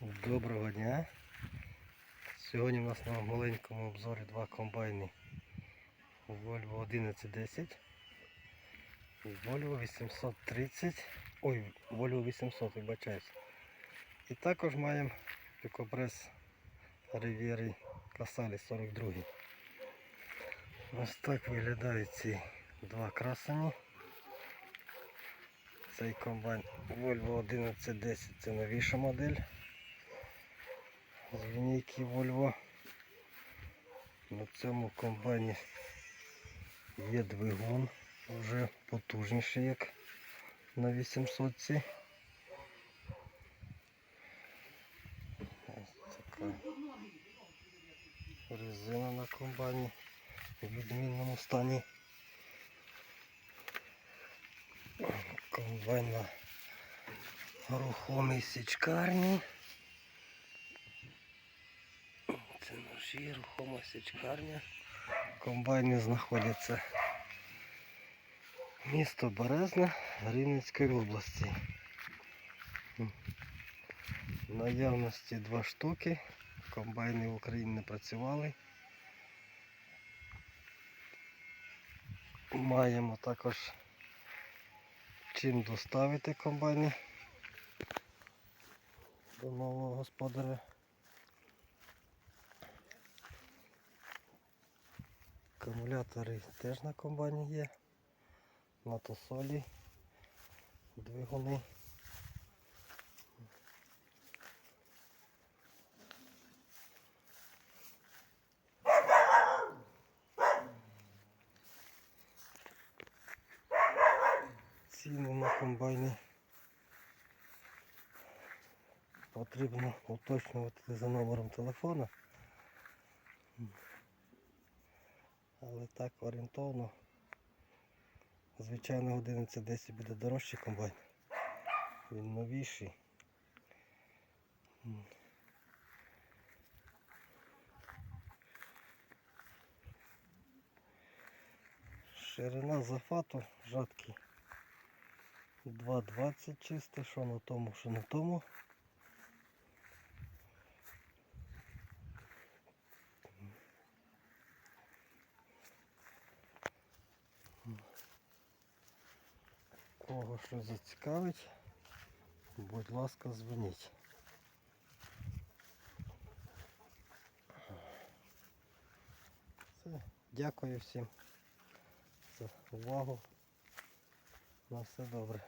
Доброго дня. Сьогодні у нас на маленькому обзорі два комбайни Volvo 1110 і Volvo 830. Ой, Volvo 800, вибачаюсь. І також маємо Пікобрес Riviera Casale 42. Ось так виглядають ці два красені. Цей комбайн Volvo 1110 це новіша модель з лінійки Volvo. На цьому комбайні є двигун вже потужніший, як на 800 ці. Ось така резина на комбайні в відмінному стані. Комбайн на рухомій січкарні. Це ножі, рухома січкарня. Комбайни знаходяться місто Березне Рівненської області. Наявності два штуки. Комбайни в Україні не працювали. Маємо також чим доставити комбайни до нового господаря. Акумулятори теж на комбайні є. На тосолі двигуни. Ціни на комбайні потрібно уточнювати за номером телефона. Але так орієнтовно. Звичайно 11-10 буде дорожчий комбайн. Він новіший. Ширина зафату жатки 2,20 чисте, що на тому, що на тому. Кого що зацікавить, будь ласка, дзвоніть. Все. Дякую всім за увагу. На все добре.